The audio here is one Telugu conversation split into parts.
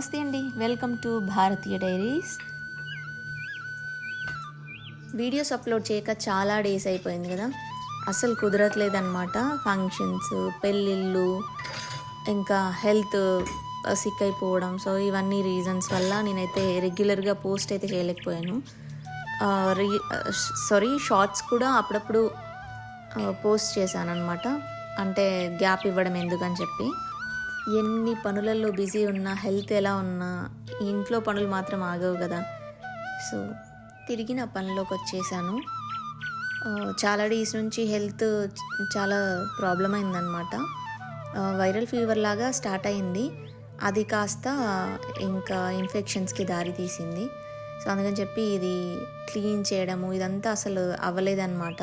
నమస్తే అండి. Welcome to Bharatiya diaries. Videos upload చేయక చాలా డేస్ అయిపోయింది కదా. అసలు కుదరట్లేదన్నమాట. ఫంక్షన్స్ పెళ్ళిళ్ళు ఇంకా హెల్త్ సిక్ అయిపోవడం. సో ఇవన్నీ రీజన్స్ వల్ల నేనైతే రెగ్యులర్గా పోస్ట్ అయితే చేయలేకపోయాను. రీ సారీ షార్ట్స్ కూడా అప్పుడప్పుడు పోస్ట్ చేశాను అనమాట అంటే గ్యాప్ ఇవ్వడం ఎందుకని చెప్పి. ఎన్ని పనులలో బిజీ ఉన్నా హెల్త్ ఎలా ఉన్నా ఇంట్లో పనులు మాత్రం ఆగవు కదా. సో తిరిగి నా పనిలోకి వచ్చేసాను చాలా డేస్ నుంచి హెల్త్ చాలా ప్రాబ్లం అయిందనమాట వైరల్ ఫీవర్ లాగా స్టార్ట్ అయింది. అది కాస్త ఇంకా ఇన్ఫెక్షన్స్కి దారి తీసింది. సో అందుకని చెప్పి ఇది క్లీన్ చేయడము ఇదంతా అసలు అవ్వలేదన్నమాట.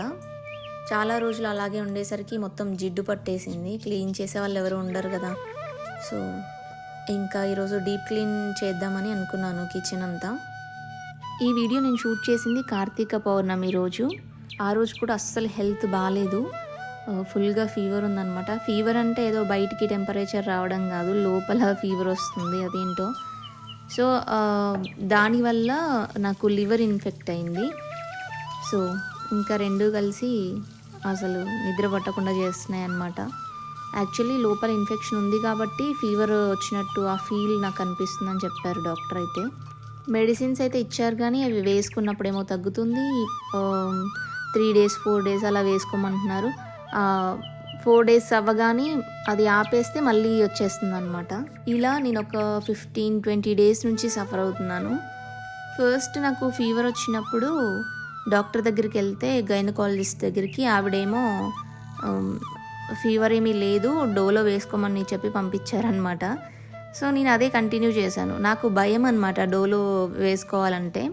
చాలా రోజులు అలాగే ఉండేసరికి మొత్తం జిడ్డు పట్టేసింది. క్లీన్ చేసే వాళ్ళు ఎవరు ఉండరు కదా. సో ఇంకా ఈరోజు డీప్ క్లీన్ చేద్దామని అనుకున్నాను కిచెన్ అంతా. ఈ వీడియో నేను షూట్ చేసింది కార్తీక పౌర్ణమి రోజు. ఆ రోజు కూడా అస్సలు హెల్త్ బాగాలేదు ఫుల్గా ఫీవర్ ఉందన్నమాట. ఫీవర్ అంటే ఏదో బయటికి టెంపరేచర్ రావడం కాదు లోపల ఫీవర్ వస్తుంది అదేంటో. సో దానివల్ల నాకు లివర్ ఇన్ఫెక్ట్ అయింది. సో ఇంకా రెండు కలిసి అసలు నిద్ర పట్టకుండా చేస్తున్నాయి అన్నమాట యాక్చువల్లీ లోపల ఇన్ఫెక్షన్ ఉంది కాబట్టి ఫీవర్ వచ్చినట్టు ఆ ఫీల్ నాకు అనిపిస్తుందని చెప్పారు డాక్టర్ అయితే. మెడిసిన్స్ అయితే ఇచ్చారు కానీ అవి వేసుకున్నప్పుడు ఏమో తగ్గుతుంది. త్రీ డేస్ ఫోర్ డేస్ అలా వేసుకోమంటున్నారు. ఫోర్ డేస్ అవ్వగానే అది ఆపేస్తే మళ్ళీ వచ్చేస్తుంది అనమాట ఇలా నేను ఒక ఫిఫ్టీన్ ట్వంటీ డేస్ నుంచి సఫర్ అవుతున్నాను. ఫస్ట్ నాకు ఫీవర్ వచ్చినప్పుడు డాక్టర్ దగ్గరికి వెళ్తే గైనకాలజిస్ట్ దగ్గరికి ఆవిడేమో ఫీవర్ ఏమీ లేదు డోలో వేసుకోమని చెప్పి పంపించారనమాట సో నేను అదే కంటిన్యూ చేశాను. నాకు భయం అనమాట డోలో వేసుకోవాలంటే.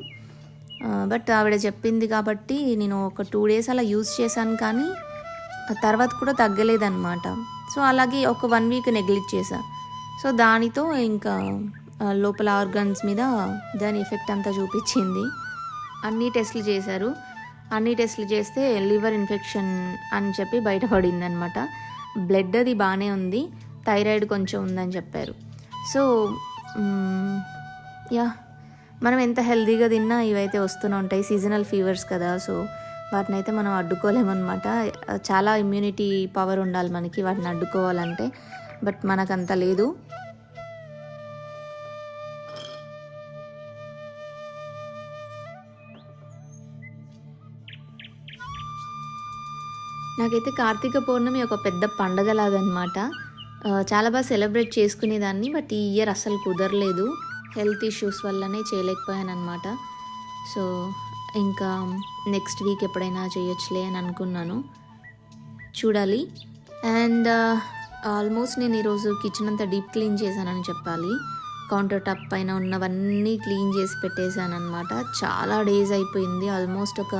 బట్ ఆవిడ చెప్పింది కాబట్టి నేను ఒక టూ డేస్ అలా యూజ్ చేశాను కానీ తర్వాత కూడా తగ్గలేదన్నమాట. సో అలాగే ఒక వన్ వీక్ నెగ్లెక్ట్ చేశా. సో దానితో ఇంకా లోపల ఆర్గన్స్ మీద దాని ఎఫెక్ట్ అంతా చూపించింది. అన్ని టెస్ట్లు చేశారు. అన్ని టెస్టులు చేస్తే లివర్ ఇన్ఫెక్షన్ అని చెప్పి బయటపడింది అనమాట బ్లడ్ అది బాగానే ఉంది థైరాయిడ్ కొంచెం ఉందని చెప్పారు. సో యా మనం ఎంత హెల్దీగా తిన్నా ఇవైతే వస్తూనే ఉంటాయి. సీజనల్ ఫీవర్స్ కదా సో వాటిని అయితే మనం అడ్డుకోలేమన్నమాట చాలా ఇమ్యూనిటీ పవర్ ఉండాలి మనకి వాటిని అడ్డుకోవాలంటే బట్ మనకంత లేదు. నాకైతే కార్తీక పౌర్ణమి ఒక పెద్ద పండగలాగనమాట చాలా బాగా సెలబ్రేట్ చేసుకునేదాన్ని బట్ ఈ ఇయర్ అస్సలు కుదరలేదు. హెల్త్ ఇష్యూస్ వల్లనే చేయలేకపోయాను అనమాట సో ఇంకా నెక్స్ట్ వీక్ ఎప్పుడైనా చేయొచ్చులే అని అనుకున్నాను. చూడాలి. అండ్ ఆల్మోస్ట్ నేను ఈరోజు కిచెన్ అంతా డీప్ క్లీన్ చేశానని చెప్పాలి. కౌంటర్ టాప్ పైన ఉన్నవన్నీ క్లీన్ చేసి పెట్టేశాను అనమాట చాలా డేస్ అయిపోయింది. ఆల్మోస్ట్ ఒక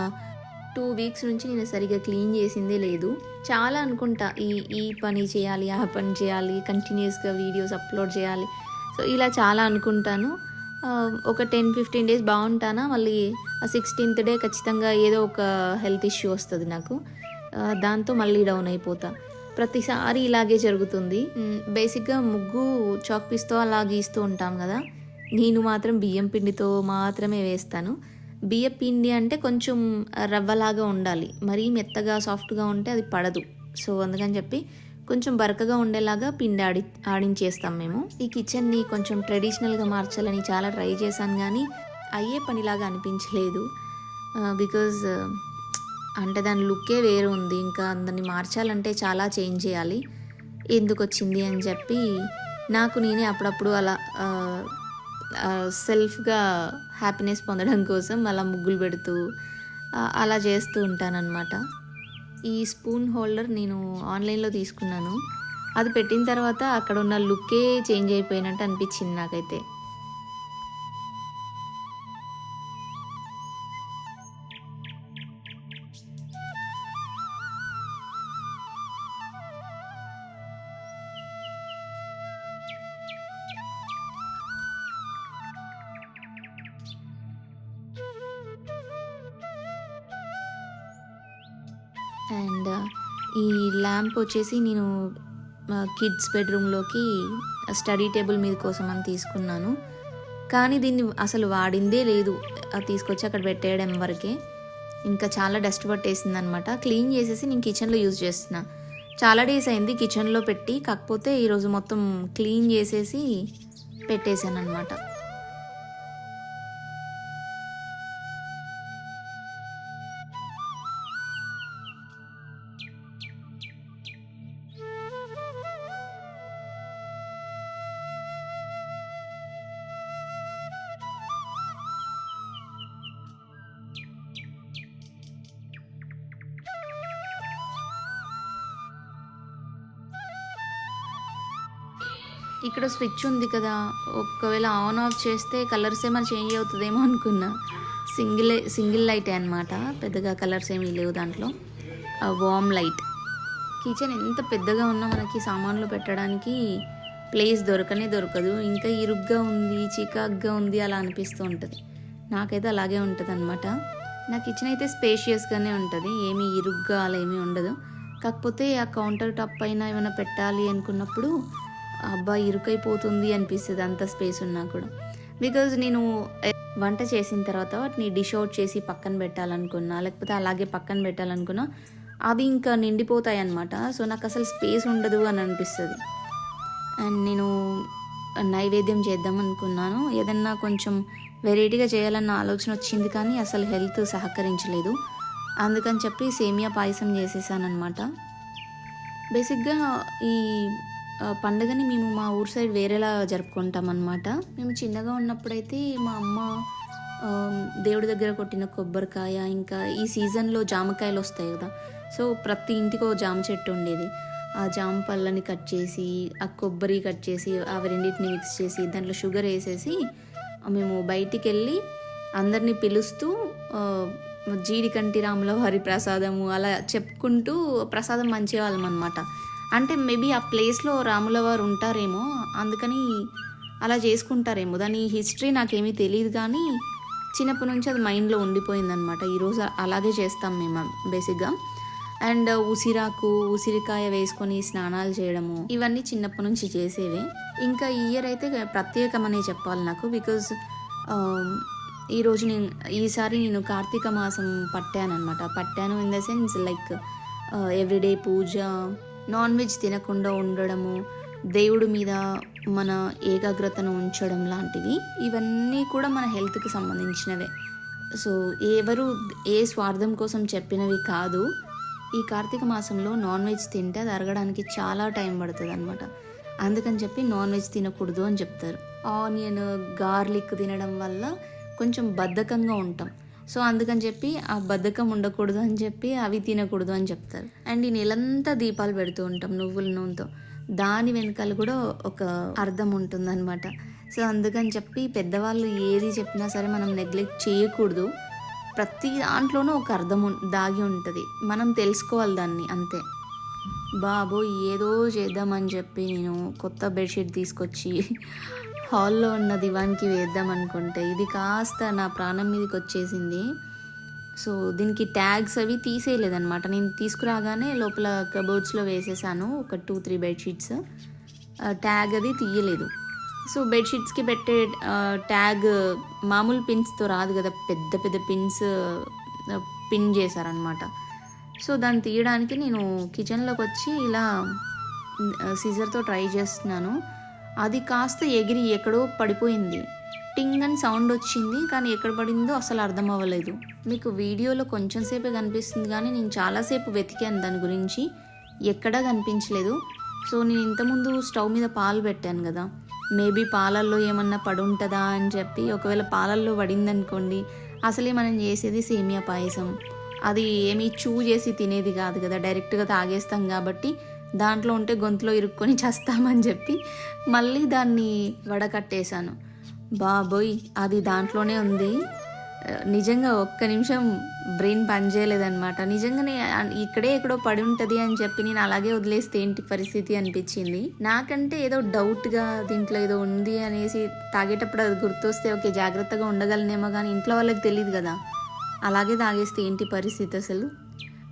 టూ వీక్స్ నుంచి నేను సరిగా క్లీన్ చేసిందే లేదు. చాలా అనుకుంటా ఈ ఈ పని చేయాలి ఆ పని చేయాలి కంటిన్యూస్గా వీడియోస్ అప్లోడ్ చేయాలి. సో ఇలా చాలా అనుకుంటాను. ఒక టెన్ ఫిఫ్టీన్ డేస్ బాగుంటానా? మళ్ళీ ఆ సిక్స్టీన్త్ డే ఖచ్చితంగా ఏదో ఒక హెల్త్ ఇష్యూ వస్తుంది నాకు. దాంతో మళ్ళీ డౌన్ అయిపోతా. ప్రతిసారి ఇలాగే జరుగుతుంది. బేసిక్గా ముగ్గు చాక్ పీస్తో అలా గీస్తూ ఉంటాం కదా. నేను మాత్రం బియ్యం పిండితో మాత్రమే వేస్తాను. బియ్య పిండి అంటే కొంచెం రవ్వలాగా ఉండాలి. మరీ మెత్తగా సాఫ్ట్గా ఉంటే అది పడదు. సో అందుకని చెప్పి కొంచెం బరకగా ఉండేలాగా పిండి ఆడి ఆడించేస్తాం మేము. ఈ కిచెన్ని కొంచెం ట్రెడిషనల్గా మార్చాలని చాలా ట్రై చేశాను కానీ అయ్యే పనిలాగా అనిపించలేదు. బికాజ్ అంటే దాని లుక్కే వేరు ఉంది. ఇంకా దాన్ని మార్చాలంటే చాలా చేంజ్ చేయాలి. ఎందుకు వచ్చింది అని చెప్పి నాకు నేనే అప్పుడప్పుడు అలా సెల్ఫ్గా హ్యాపీనెస్ పొందడం కోసం అలా ముగ్గులు పెడుతూ అలా చేస్తూ ఉంటానన్నమాట. ఈ స్పూన్ హోల్డర్ నేను ఆన్లైన్లో తీసుకున్నాను. అది పెట్టిన తర్వాత అక్కడ ఉన్న లుక్కే చేంజ్ అయిపోయినట్టు అనిపించింది నాకైతే. అండ్ ఈ ల్యాంప్ వచ్చేసి నేను కిడ్స్ బెడ్రూమ్లోకి స్టడీ టేబుల్ మీద కోసం అని తీసుకున్నాను. కానీ దీన్ని అసలు వాడిందే లేదు. అది తీసుకొచ్చి అక్కడ పెట్టేయడం వరకే. ఇంకా చాలా డస్ట్ పట్టేసింది అనమాట క్లీన్ చేసేసి నేను కిచెన్లో యూజ్ చేస్తున్నా. చాలా డేస్ అయింది కిచెన్లో పెట్టి. కాకపోతే ఈరోజు మొత్తం క్లీన్ చేసేసి పెట్టేశాను అనమాట ఇక్కడ స్విచ్ ఉంది కదా ఒకవేళ ఆన్ ఆఫ్ చేస్తే కలర్స్ ఏమైనా చేంజ్ అవుతుందేమో అనుకున్నా. సింగిల్ సింగిల్ లైటే అనమాట పెద్దగా కలర్స్ ఏమీ లేవు దాంట్లో. వామ్ లైట్ కిచెన్ ఎంత పెద్దగా ఉన్నా మనకి సామాన్లు పెట్టడానికి ప్లేస్ దొరకనే దొరకదు. ఇంకా ఇరుగ్గా ఉంది చికాగ్గా ఉంది అలా అనిపిస్తూ ఉంటుంది. నాకైతే అలాగే ఉంటుంది అనమాట నా కిచెన్ అయితే స్పేషియస్గానే ఉంటుంది. ఏమీ ఇరుగ్గా అలా ఏమీ ఉండదు. కాకపోతే ఆ కౌంటర్ టాప్ పైన ఏమైనా పెట్టాలి అనుకున్నప్పుడు అబ్బా ఇరుకైపోతుంది అనిపిస్తుంది అంత స్పేస్ ఉన్నా కూడా. బికాజ్ నేను వంట చేసిన తర్వాత వాటిని డిష్ అవుట్ చేసి పక్కన పెట్టాలనుకున్నా లేకపోతే అలాగే పక్కన పెట్టాలనుకున్నా అవి ఇంకా నిండిపోతాయి అన్నమాట సో నాకు అసలు స్పేస్ ఉండదు అని అనిపిస్తుంది. అండ్ నేను నైవేద్యం చేద్దాం అనుకున్నాను. ఏదన్నా కొంచెం వెరైటీగా చేయాలన్న ఆలోచన వచ్చింది కానీ అసలు హెల్త్ సహకరించలేదు. అందుకని చెప్పి సేమియా పాయసం చేసేసాను అనమాట బేసిక్గా ఈ పండుగని మేము మా ఊరు సైడ్ వేరేలా జరుపుకుంటాం అనమాట మేము చిన్నగా ఉన్నప్పుడైతే మా అమ్మ దేవుడి దగ్గర కొట్టిన కొబ్బరికాయ ఇంకా ఈ సీజన్లో జామకాయలు వస్తాయి కదా. సో ప్రతి ఇంటికి ఒక జామ చెట్టు ఉండేది. ఆ జామ పళ్ళని కట్ చేసి ఆ కొబ్బరి కట్ చేసి అవి రెండింటిని మిక్స్ చేసి దాంట్లో షుగర్ వేసేసి మేము బయటికి వెళ్ళి అందరినీ పిలుస్తూ జీడికంటి రాముల వారి ప్రసాదము అలా చెప్పుకుంటూ ప్రసాదం మంచివాళ్ళం అనమాట అంటే మేబీ ఆ ప్లేస్లో రాముల వారు ఉంటారేమో అందుకని అలా చేసుకుంటారేమో. దాని హిస్టరీ నాకేమీ తెలియదు కానీ చిన్నప్పటి నుంచి అది మైండ్లో ఉండిపోయిందనమాట ఈరోజు అలాగే చేస్తాం మేము బేసిక్గా. అండ్ ఉసిరాకు ఉసిరికాయ వేసుకొని స్నానాలు చేయడము ఇవన్నీ చిన్నప్పటి నుంచి చేసేవే. ఇంకా ఈ ఇయర్ అయితే ప్రత్యేకమనే చెప్పాలి నాకు బికాజ్ ఈరోజు నేను ఈసారి నేను కార్తీక మాసం పట్టాను అనమాట పట్టాను in the sense like everyday puja non veg తినకుండా ఉండడము దేవుడి మీద మన ఏకాగ్రతను ఉంచడం లాంటివి ఇవన్నీ కూడా మన హెల్త్కి సంబంధించినవే. సో ఎవరు ఏ స్వార్థం కోసం చెప్పినవి కాదు. ఈ కార్తీక మాసంలో నాన్ వెజ్ తింటే అది అరగడానికి చాలా టైం పడుతుంది అనమాట అందుకని చెప్పి నాన్ వెజ్ తినకూడదు అని చెప్తారు. ఆనియన్ గార్లిక్ తినడం వల్ల కొంచెం బద్ధకంగా ఉంటాం. సో అందుకని చెప్పి ఆ బద్ధకం ఉండకూడదు అని చెప్పి అవి తినకూడదు అని చెప్తారు. అండ్ ఈ నెలంతా దీపాలు పెడుతూ ఉంటాం నువ్వుల నూనెతో. దాని వెనకాల కూడా ఒక అర్థం ఉంటుందన్నమాట. సో అందుకని చెప్పి పెద్దవాళ్ళు ఏది చెప్పినా సరే మనం నెగ్లెక్ట్ చేయకూడదు. ప్రతి దాంట్లోనూ ఒక అర్థం దాగి ఉంటుంది. మనం తెలుసుకోవాలి దాన్ని అంతే. బాబోయ్ ఏదో చేద్దామని చెప్పి నేను కొత్త బెడ్షీట్ తీసుకొచ్చి హాల్లో ఉన్న దివాన్కి వేద్దాం అనుకుంటే ఇది కాస్త నా ప్రాణం మీదకి వచ్చేసింది. సో దీనికి ట్యాగ్స్ అవి తీసేయలేదన్నమాట. నేను తీసుకురాగానే లోపల కబోర్డ్స్లో వేసేసాను ఒక టూ త్రీ బెడ్షీట్స్ ట్యాగ్ అది తీయలేదు. సో బెడ్షీట్స్కి పెట్టే ట్యాగ్ మామూలు పిన్స్తో రాదు కదా పెద్ద పెద్ద పిన్స్ పిన్ చేశారనమాట సో దాన్ని తీయడానికి నేను కిచెన్లోకి వచ్చి ఇలా సీజర్తో ట్రై చేస్తున్నాను. అది కాస్త ఎగిరి ఎక్కడో పడిపోయింది. టింగ్ అని సౌండ్ వచ్చింది కానీ ఎక్కడ పడిందో అసలు అర్థం అవ్వలేదు. మీకు వీడియోలో కొంచెం సేపే కనిపిస్తుంది కానీ నేను చాలాసేపు వెతికాను దాని గురించి. ఎక్కడా కనిపించలేదు. సో నేను ఇంతకుముందు స్టవ్ మీద పాలు పెట్టాను కదా. మేబీ పాలల్లో ఏమన్నా పడి ఉంటుందా అని చెప్పి ఒకవేళ పాలల్లో పడిందనుకోండి అసలే మనం చేసేది సేమియా పాయసం. అది ఏమీ చూ చేసి తినేది కాదు కదా డైరెక్ట్గా తాగేస్తాం కాబట్టి దాంట్లో ఉంటే గొంతులో ఇరుక్కొని చేస్తామని చెప్పి మళ్ళీ దాన్ని వడకట్టేశాను. బాబోయ్ అది దాంట్లోనే ఉంది. నిజంగా ఒక్క నిమిషం బ్రెయిన్ పనిచేయలేదన్నమాట. నిజంగానే ఇక్కడే ఎక్కడో పడి ఉంటుంది అని చెప్పి నేను అలాగే వదిలేస్తే ఏంటి పరిస్థితి అనిపించింది. నాకంటే ఏదో డౌట్గా దీంట్లో ఏదో ఉంది అనేసి తాగేటప్పుడు అది గుర్తొస్తే ఓకే జాగ్రత్తగా ఉండగలనేమో కానీ ఇంట్లో వాళ్ళకి తెలియదు కదా. అలాగే తాగేస్తే ఏంటి పరిస్థితి అసలు?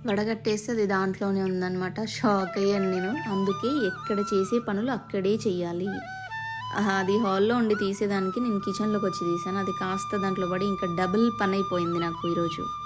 వడగట్టేస్తే అది దాంట్లోనే ఉందన్నమాట. షాక్ అయ్యాను నేను. అందుకే ఎక్కడ చేసే పనులు అక్కడే చేయాలి. అది హాల్లో ఉండి తీసేదానికి నేను కిచెన్లోకి వచ్చి తీసాను అది కాస్త దాంట్లో పడి ఇంకా డబుల్ పని అయిపోయింది నాకు ఈరోజు.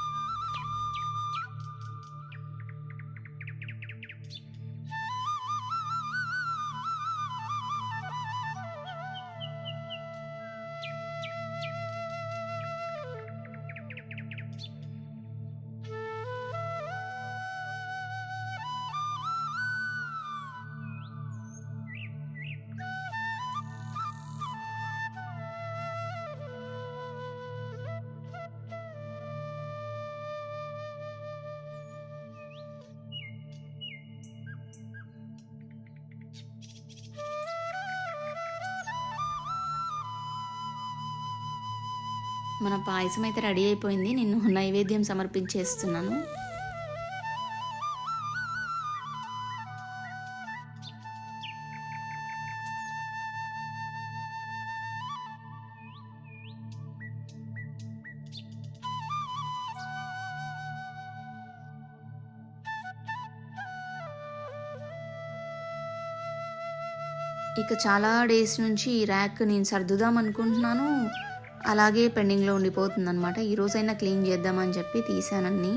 మన పాయసం అయితే రెడీ అయిపోయింది. నేను నైవేద్యం సమర్పించేస్తున్నాను. ఇక చాలా డేస్ నుంచి ఈ ర్యాక్ నేను సర్దుదాం అనుకుంటున్నాను. అలాగే పెండింగ్లో ఉండిపోతుందనమాట ఈరోజైనా ఈ క్లీన్ చేద్దామని చెప్పి తీసానన్నీ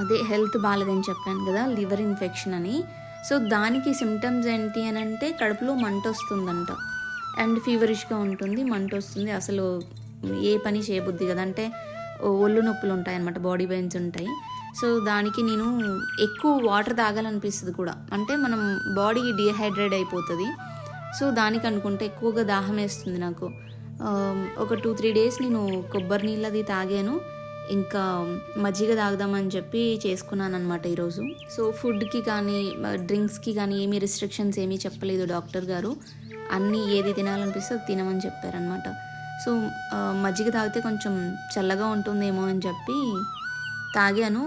అదే హెల్త్ బాగాలేదని చెప్పాను కదా లివర్ ఇన్ఫెక్షన్ అని. సో దానికి సిమ్టమ్స్ ఏంటి అని అంటే కడుపులో మంట వస్తుందంట. అండ్ ఫీవరిష్గా ఉంటుంది మంట వస్తుంది. అసలు ఏ పని చేయబుద్ది కదా. అంటే ఒళ్ళు నొప్పులు ఉంటాయి అనమాట బాడీ పెయిన్స్ ఉంటాయి. సో దానికి నేను ఎక్కువ వాటర్ తాగాలనిపిస్తుంది కూడా. అంటే మనం బాడీ డిహైడ్రేట్ అయిపోతుంది. సో దానికి అనుకుంటే ఎక్కువగా దాహం వేస్తుంది నాకు. Um, ఒక టూ త్రీ డేస్ నేను కొబ్బరి నీళ్ళది తాగాను. ఇంకా మజ్జిగ తాగుదామని చెప్పి చేసుకున్నాను అనమాట ఈరోజు. సో ఫుడ్కి కానీ డ్రింక్స్కి కానీ ఏమీ రిస్ట్రిక్షన్స్ ఏమీ చెప్పలేదు డాక్టర్ గారు. అన్నీ ఏది తినాలనిపిస్తే అది తినమని చెప్పారనమాట సో మజ్జిగ తాగితే కొంచెం చల్లగా ఉంటుందేమో అని చెప్పి తాగాను.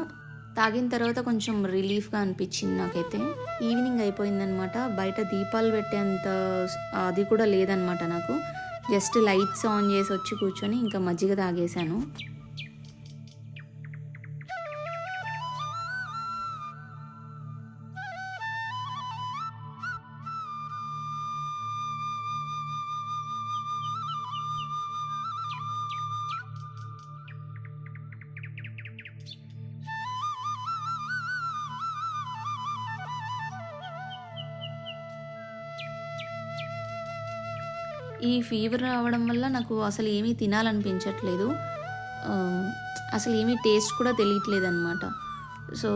తాగిన తర్వాత కొంచెం రిలీఫ్గా అనిపించింది నాకైతే. ఈవినింగ్ అయిపోయిందనమాట బయట దీపాలు పెట్టేంత అది కూడా లేదనమాట నాకు. జస్ట్ లైట్స్ ఆన్ చేసి వచ్చి కూర్చొని ఇంకా మజ్జిగ తాగేశాను. ఈ ఫీవర్ రావడం వల్ల నాకు అసలు ఏమీ తినాలనిపించట్లేదు. అసలు ఏమీ టేస్ట్ కూడా తెలియట్లేదు అనమాట సో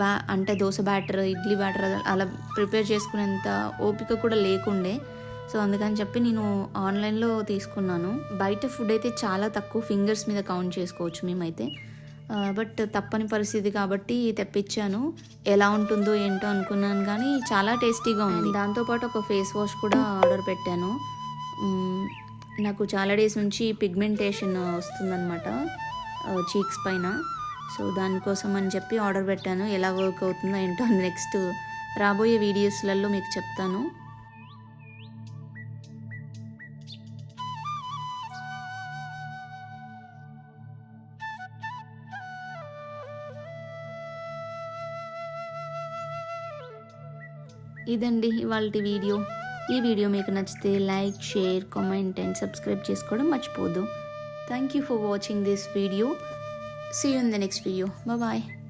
బ్యా అంటే దోశ బ్యాటర్ ఇడ్లీ బ్యాటర్ అలా ప్రిపేర్ చేసుకునేంత ఓపిక కూడా లేకుండే. సో అందుకని చెప్పి నేను ఆన్లైన్లో తీసుకున్నాను. బయట ఫుడ్ అయితే చాలా తక్కువ ఫింగర్స్ మీద కౌంట్ చేసుకోవచ్చు మేమైతే. బట్ తప్పని పరిస్థితి కాబట్టి తెప్పించాను. ఎలా ఉంటుందో ఏంటో అనుకున్నాను కానీ చాలా టేస్టీగా ఉంది. దాంతోపాటు ఒక ఫేస్ వాష్ కూడా ఆర్డర్ పెట్టాను. నాకు చాలా డేస్ నుంచి పిగ్మెంటేషన్ వస్తుందన్నమాట చీక్స్ పైన. సో దానికోసం అని చెప్పి ఆర్డర్ పెట్టాను. ఎలా వర్క్ అవుతుందో ఏంటో నెక్స్ట్ రాబోయే వీడియోస్లలో మీకు చెప్తాను. ఇదండి ఇవాళ వీడియో. ఈ వీడియో మీకు నచ్చితే like share comment and subscribe చేసుకోవడం మర్చిపోదు. Thank you for watching this video see you in the next video bye